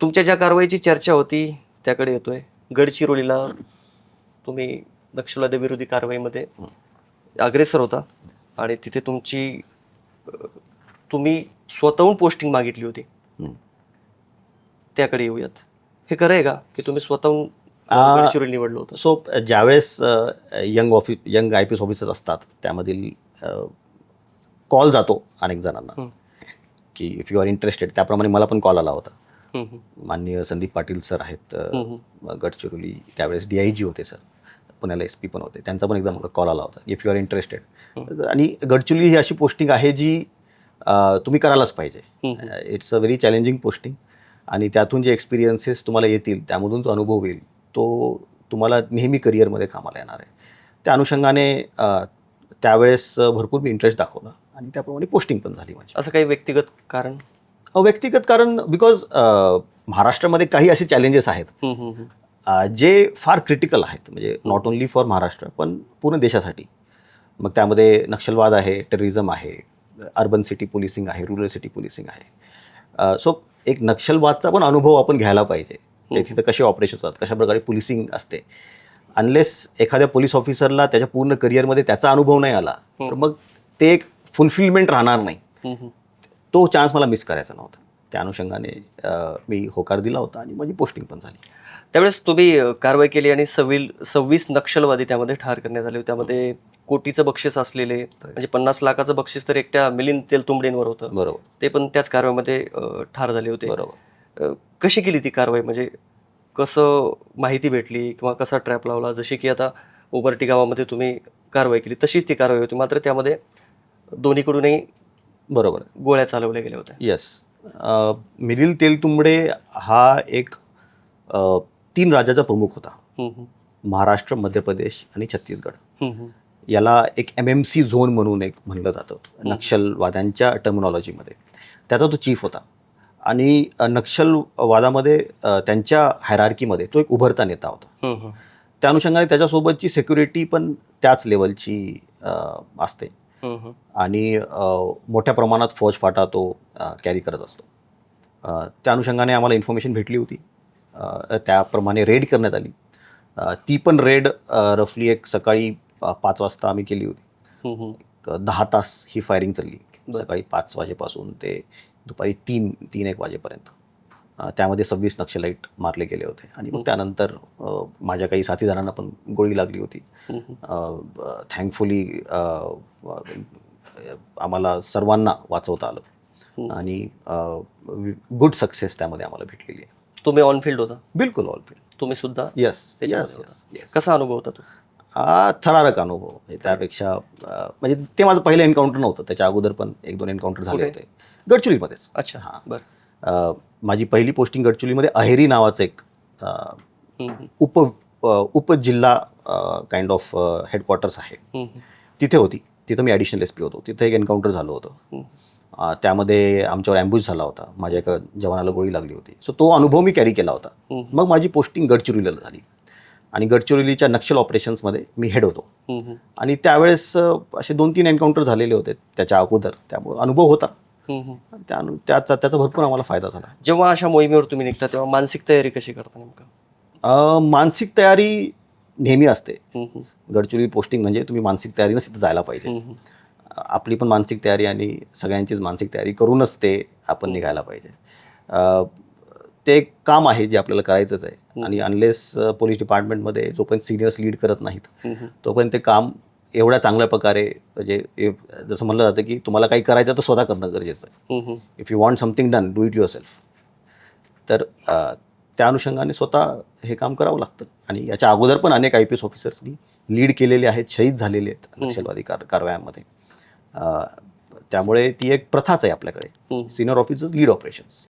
तुमच्या ज्या कारवाईची चर्चा होती त्याकडे येतोय. गडचिरोलीला तुम्ही नक्षलवादी विरोधी कारवाईमध्ये अग्रेसर होता आणि तिथे तुमची तुम्ही स्वतःहून पोस्टिंग मागितली होती. त्याकडे येऊयात. हे खरं आहे का? की तुम्ही स्वतःहून गडचिरोली निवडलं होतं? सो ज्यावेळेस young ऑफि young I P S officers असतात त्यामधील कॉल जातो अनेक जणांना. की इफ यू आर इंटरेस्टेड त्याप्रमाणे मला पण कॉल आला होता. माननीय संदीप पाटील सर आहेत गडचिरोली त्यावेळेस डी आय जी होते सर पुण्याला एस पी पण होते. त्यांचा पण एकदा मला कॉल आला होता इफ यू आर इंटरेस्टेड आणि गडचिरोली ही अशी पोस्टिंग आहे जी तुम्ही करायलाच पाहिजे. It's a very challenging posting आणि त्यातून जे एक्सपिरियन्सेस तुम्हाला येतील त्यामधून जो अनुभव येईल तो तुम्हाला नेहमी करिअरमध्ये कामाला येणार आहे. त्या अनुषंगाने त्यावेळेस भरपूर मी इंटरेस्ट दाखवला आणि त्याप्रमाणे पोस्टिंग पण झाली माझी. असं काही व्यक्तिगत कारण? व्यक्तिगत कारण बिकॉज महाराष्ट्रामध्ये काही असे चॅलेंजेस आहेत. जे फार क्रिटिकल आहेत. म्हणजे नॉट ओन्ली फॉर महाराष्ट्र पण पूर्ण देशासाठी. मग त्यामध्ये नक्षलवाद आहे टेररिझम आहे अर्बन सिटी पोलिसिंग आहे रुरल सिटी पोलिसिंग आहे. सो एक नक्षलवादचा पण अनुभव आपण घ्यायला पाहिजे. तिथं कसे ऑपरेशन होतात कशा प्रकारे पोलिसिंग असते. अनलेस एखाद्या पोलीस ऑफिसरला त्याच्या पूर्ण करिअरमध्ये त्याचा अनुभव नाही आला तर मग ते एक फुलफिलमेंट राहणार नाही. तो चान्स मला मिस करायचा नव्हता. त्या अनुषंगाने मी होकार दिला होता आणि माझी पोस्टिंग पण झाली. त्यावेळेस तुम्ही कारवाई केली आणि सव्वील सव्वीस नक्षलवादी त्यामध्ये ठार करण्यात आले त्यामध्ये कोटीचं बक्षीस असलेले म्हणजे पन्नास लाखाचं बक्षीस तर एकट्या मिलिंद तेलतुंबडेंवर होतं. बरोबर. ते पण त्याच कारवाईमध्ये ठार झाले होते. बरोबर. कशी केली ती कारवाई? म्हणजे कसं माहिती भेटली किंवा कसा ट्रॅप लावला? जशी की आता उबर्टी गावामध्ये तुम्ही कारवाई केली तशीच ती कारवाई होती. मात्र त्यामध्ये दोन्हीकडूनही बरोबर. गोळ्या चालवल्या गेल्या होत्या. येस मिरिल तेलतुंबडे हा एक अ, तीन राज्याचा प्रमुख होता. हम्म, महाराष्ट्र मध्य प्रदेश आणि छत्तीसगड. हम्म, हम्म. याला एक एम एम सी झोन म्हणून एक म्हणलं जातं नक्षलवाद्यांच्या टर्मिनॉलॉजीमध्ये त्याचा तो चीफ होता. आणि अ, नक्षलवादामध्ये अ, त्यांच्या हायरार्कीमध्ये तो एक उभरता नेता होता. हम्म, हम्म. त्या अनुषंगाने त्याच्यासोबतची सेक्युरिटी पण त्याच लेवलची असते. आणि मोठ्या प्रमाणात फौज फाटा तो कॅरी करत असतो. त्या अनुषंगाने आम्हाला इन्फॉर्मेशन भेटली होती. त्याप्रमाणे रेड करण्यात आली. ती पण रेड रफली एक सकाळी पाच वाजता आम्ही केली होती. दहा तास ही फायरिंग चालली. सकाळी पाच वाजेपासून ते दुपारी तीन तीन एक वाजेपर्यंत. त्यामध्ये सव्वीस नक्षलाईट मारले गेले होते. आणि मग. त्यानंतर माझ्या काही साथीदारांना पण गोळी लागली होती. थँकफुली आम्हाला सर्वांना वाचवता आलं. आणि गुड सक्सेस त्यामध्ये आम्हाला भेटलेली आहे. तुम्ही ऑन फील्ड होता? बिलकुल ऑल फील्ड तुम्ही सुद्धा? येस कसा अनुभव होता तो? हा थरारक अनुभव. म्हणजे त्यापेक्षा म्हणजे ते माझं पहिलं एन्काउंटर नव्हतं. त्याच्या अगोदर पण एक दोन एन्काउंटर झाले? होते. गडचिरोलीमध्येच. अच्छा हां. बर. माझी पहिली पोस्टिंग गडचिरोलीमध्ये अहेरी नावाचं एक. उप उपजिल्हा काइंड ऑफ हेडक्वार्टर्स आहे. तिथे होती. तिथं मी ॲडिशनल एस पी होतो. तिथं एक एन्काउंटर झालं होतं. त्यामध्ये आमच्यावर ॲम्ब्युज झाला होता. माझ्या एका जवानाला गोळी लागली होती. सो तो अनुभव मी कॅरी केला होता. मग माझी पोस्टिंग गडचिरोलीला झाली. आणि गडचिरोलीच्या नक्षल ऑपरेशन्समध्ये मी हेड होतो. आणि त्यावेळेस असे दोन तीन एन्काउंटर झालेले होते त्याच्या अगोदर. त्यामुळे अनुभव होता. त्याचा त्याचा भरपूर आम्हाला फायदा झाला. जेव्हा अशा मोहिमेवर तुम्ही निघता तेव्हा मानसिक तयारी कशी करता नेमका? मानसिक तयारी नेहमी असते. गडचिरोली पोस्टिंग म्हणजे तुम्ही मानसिक तयारीनंच तिथं जायला पाहिजे. आपली पण मानसिक तयारी आणि सगळ्यांचीच मानसिक तयारी करूनच ते आपण निघायला पाहिजे. ते एक काम आहे जे आपल्याला करायचंच आहे. आणि अनलेस पोलीस डिपार्टमेंटमध्ये जोपर्यंत सिनियर्स लीड करत नाहीत. तोपर्यंत ते काम एवढ्या चांगल्या प्रकारे म्हणजे जसं म्हणलं जातं की तुम्हाला काही करायचं तर स्वतः करणं गरजेचं आहे. If you want something done do it yourself तर त्या अनुषंगाने स्वतः हे काम करावं लागतं. आणि याच्या अगोदर पण अनेक आय पी एस ऑफिसर्सनी लीड केलेले आहेत शहीद झालेले आहेत नक्षलवादी कार कारवायांमध्ये. त्यामुळे ती एक प्रथाच आहे आपल्याकडे. Senior officers lead operations